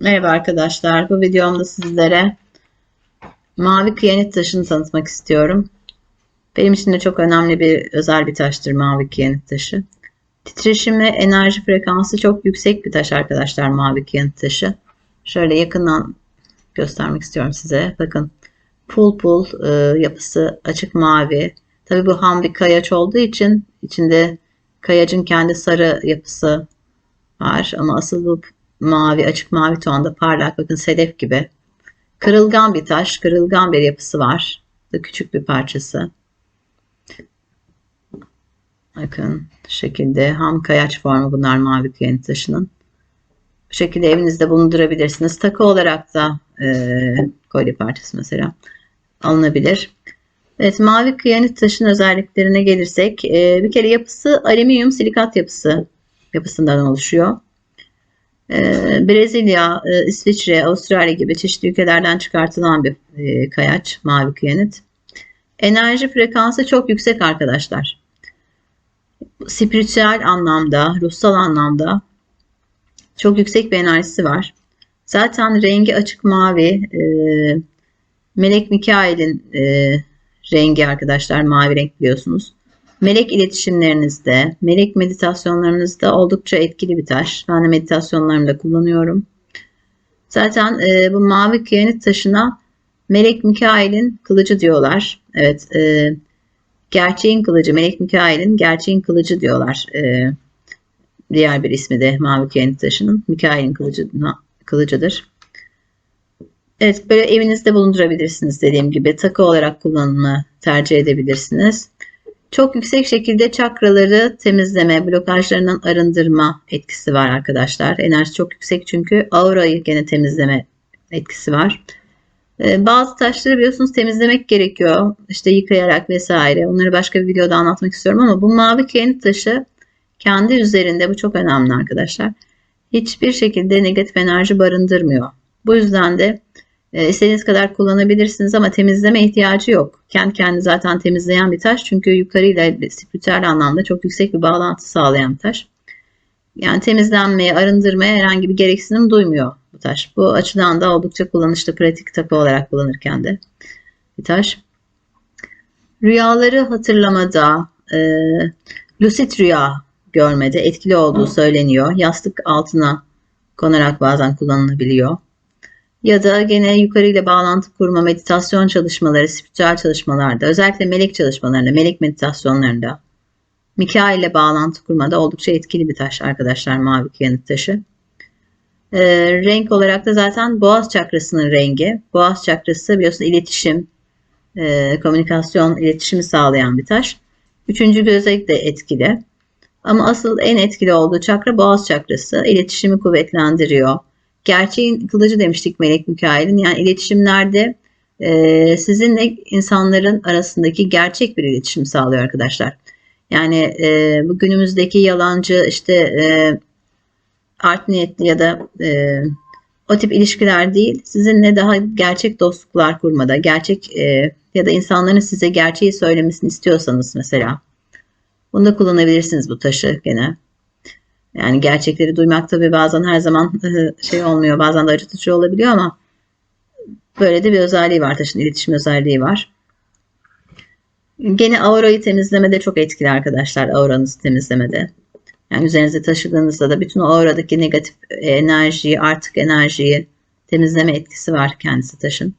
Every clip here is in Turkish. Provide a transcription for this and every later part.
Merhaba arkadaşlar. Bu videomda sizlere mavi kıyanet taşını tanıtmak istiyorum. Benim için de çok önemli bir özel bir taştır mavi kıyanet taşı. Titreşimi, enerji frekansı çok yüksek bir taş arkadaşlar mavi kıyanet taşı. Şöyle yakından göstermek istiyorum size. Bakın pul pul e, yapısı açık mavi. Tabi bu ham bir kayaç olduğu için içinde kayacın kendi sarı yapısı var ama asıl bu mavi, açık mavi tonda parlak bakın sedef gibi. Kırılgan bir taş, kırılgan bir yapısı var. Küçük bir parçası. Bakın şekilde ham kayaç formu bunlar mavi kıyanet taşının. Bu şekilde evinizde bulundurabilirsiniz. Takı olarak da e, kolye parçası mesela alınabilir. Evet mavi kıyanet taşın özelliklerine gelirsek e, bir kere yapısı alüminyum silikat yapısı yapısından oluşuyor. Ee, Brezilya, e, İsviçre, Avustralya gibi çeşitli ülkelerden çıkartılan bir e, kayaç, mavi kıyanet. Enerji frekansı çok yüksek arkadaşlar. Spiritüel anlamda, ruhsal anlamda çok yüksek bir enerjisi var. Zaten rengi açık mavi. E, Melek Mikail'in rengi arkadaşlar mavi renk biliyorsunuz melek iletişimlerinizde, melek meditasyonlarınızda oldukça etkili bir taş. Ben de meditasyonlarımda kullanıyorum. Zaten e, bu mavi kıyanet taşına Melek Mikail'in kılıcı diyorlar. Evet, e, gerçeğin kılıcı, Melek Mikail'in gerçeğin kılıcı diyorlar. E, diğer bir ismi de mavi kıyanet taşının Mikail'in kılıcı, kılıcıdır. Evet, böyle evinizde bulundurabilirsiniz dediğim gibi. Takı olarak kullanımı tercih edebilirsiniz. Çok yüksek şekilde çakraları temizleme, blokajlarından arındırma etkisi var arkadaşlar. Enerji çok yüksek çünkü aurayı gene temizleme etkisi var. Ee, bazı taşları biliyorsunuz temizlemek gerekiyor. İşte yıkayarak vesaire. Onları başka bir videoda anlatmak istiyorum ama bu mavi kent taşı kendi üzerinde bu çok önemli arkadaşlar. Hiçbir şekilde negatif enerji barındırmıyor. Bu yüzden de istediğiniz kadar kullanabilirsiniz ama temizleme ihtiyacı yok. Kendi kendini zaten temizleyen bir taş. Çünkü yukarıyla spiritüel anlamda çok yüksek bir bağlantı sağlayan bir taş. Yani temizlenmeye, arındırmaya herhangi bir gereksinim duymuyor bu taş. Bu açıdan da oldukça kullanışlı, pratik takı olarak kullanırken de bir taş. Rüyaları hatırlamada, e, lucid rüya görmede etkili olduğu söyleniyor. Yastık altına konarak bazen kullanılabiliyor ya da gene yukarı ile bağlantı kurma, meditasyon çalışmaları, spiritüel çalışmalarda, özellikle melek çalışmalarında, melek meditasyonlarında, Mikail ile bağlantı kurmada oldukça etkili bir taş arkadaşlar mavi kıyanıt taşı. Ee, renk olarak da zaten boğaz çakrasının rengi. Boğaz çakrası biliyorsunuz iletişim, e, komünikasyon, iletişimi sağlayan bir taş. Üçüncü göze de etkili. Ama asıl en etkili olduğu çakra boğaz çakrası. İletişimi kuvvetlendiriyor gerçeğin kılıcı demiştik Melek Mikail'in. Yani iletişimlerde e, sizinle insanların arasındaki gerçek bir iletişim sağlıyor arkadaşlar. Yani e, bu yalancı işte e, art niyetli ya da e, o tip ilişkiler değil. Sizinle daha gerçek dostluklar kurmada, gerçek e, ya da insanların size gerçeği söylemesini istiyorsanız mesela. Bunu da kullanabilirsiniz bu taşı gene. Yani gerçekleri duymak tabii bazen her zaman şey olmuyor. Bazen de acıtıcı olabiliyor ama böyle de bir özelliği var. Taşın iletişim özelliği var. Gene aurayı temizlemede çok etkili arkadaşlar. Auranızı temizlemede. Yani üzerinize taşıdığınızda da bütün o auradaki negatif enerjiyi, artık enerjiyi temizleme etkisi var kendisi taşın.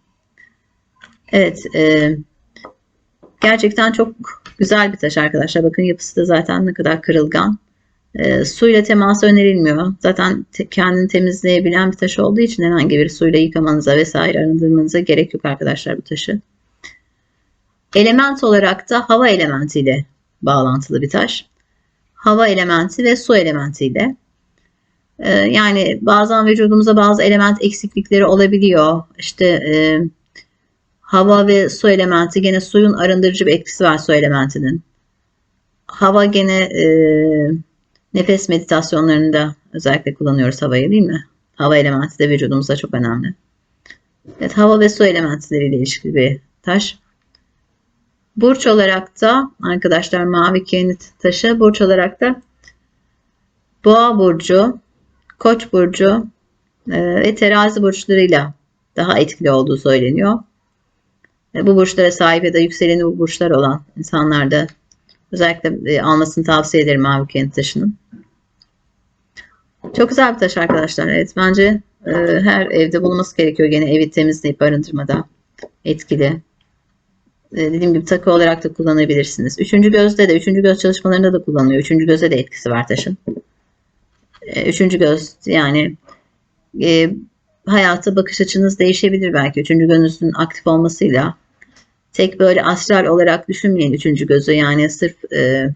Evet. E, gerçekten çok güzel bir taş arkadaşlar. Bakın yapısı da zaten ne kadar kırılgan. E, suyla teması önerilmiyor. Zaten te, kendini temizleyebilen bir taş olduğu için herhangi bir suyla yıkamanıza vesaire arındırmanıza gerek yok arkadaşlar bu taşı. Element olarak da hava elementiyle bağlantılı bir taş. Hava elementi ve su elementiyle. E, yani bazen vücudumuza bazı element eksiklikleri olabiliyor. İşte e, hava ve su elementi gene suyun arındırıcı bir etkisi var su elementinin. Hava gene e, Nefes meditasyonlarında özellikle kullanıyoruz havayı değil mi? Hava elementi de vücudumuzda çok önemli. Evet, hava ve su elementleriyle ilişkili bir taş. Burç olarak da arkadaşlar mavi kenit taşı burç olarak da Boğa burcu, Koç burcu, e, ve terazi burçlarıyla daha etkili olduğu söyleniyor. E, bu burçlara sahip ya da yükseleni bu burçlar olan insanlarda özellikle e, almasını tavsiye ederim mavi kent taşının. Çok güzel bir taş arkadaşlar. Evet bence e, her evde bulunması gerekiyor. Gene evi temizleyip arındırmada etkili. E, dediğim gibi takı olarak da kullanabilirsiniz. Üçüncü gözde de, üçüncü göz çalışmalarında da kullanılıyor. Üçüncü göze de etkisi var taşın. E, üçüncü göz yani e, hayata bakış açınız değişebilir belki. Üçüncü gözünüzün aktif olmasıyla. Tek böyle astral olarak düşünmeyin üçüncü gözü. Yani sırf e,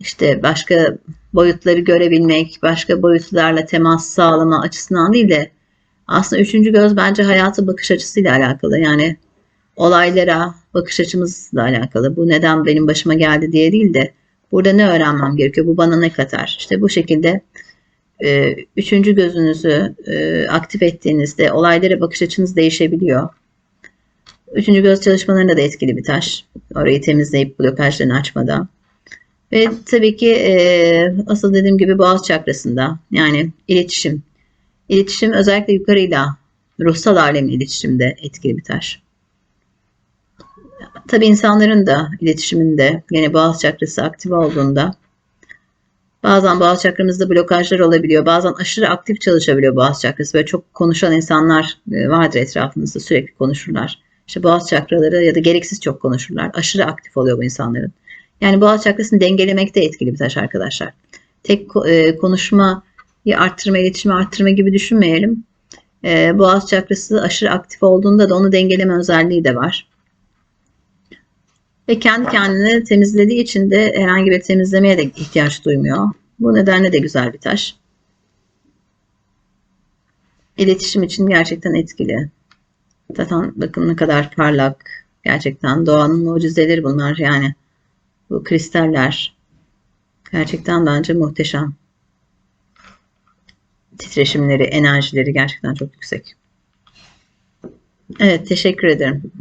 işte başka boyutları görebilmek, başka boyutlarla temas sağlama açısından değil de aslında üçüncü göz bence hayata bakış açısıyla alakalı. Yani olaylara bakış açımızla alakalı. Bu neden benim başıma geldi diye değil de burada ne öğrenmem gerekiyor, bu bana ne katar? İşte bu şekilde e, üçüncü gözünüzü e, aktif ettiğinizde olaylara bakış açınız değişebiliyor. Üçüncü göz çalışmalarında da etkili bir taş. Orayı temizleyip blokajlarını açmada. Ve tabii ki e, asıl dediğim gibi boğaz çakrasında yani iletişim. İletişim özellikle yukarıyla ruhsal alemin iletişimde etkili bir taş. Tabii insanların da iletişiminde yine boğaz çakrası aktif olduğunda bazen boğaz çakramızda blokajlar olabiliyor. Bazen aşırı aktif çalışabiliyor boğaz çakrası. Böyle çok konuşan insanlar e, vardır etrafınızda sürekli konuşurlar. İşte boğaz çakraları ya da gereksiz çok konuşurlar. Aşırı aktif oluyor bu insanların. Yani boğaz çakrasını dengelemekte etkili bir taş arkadaşlar. Tek e, konuşmayı arttırma, iletişimi arttırma gibi düşünmeyelim. E, boğaz çakrası aşırı aktif olduğunda da onu dengeleme özelliği de var. Ve kendi kendini temizlediği için de herhangi bir temizlemeye de ihtiyaç duymuyor. Bu nedenle de güzel bir taş. İletişim için gerçekten etkili. Zaten bakın ne kadar parlak. Gerçekten doğanın mucizeleri bunlar yani. Bu kristaller gerçekten bence muhteşem. Titreşimleri, enerjileri gerçekten çok yüksek. Evet, teşekkür ederim.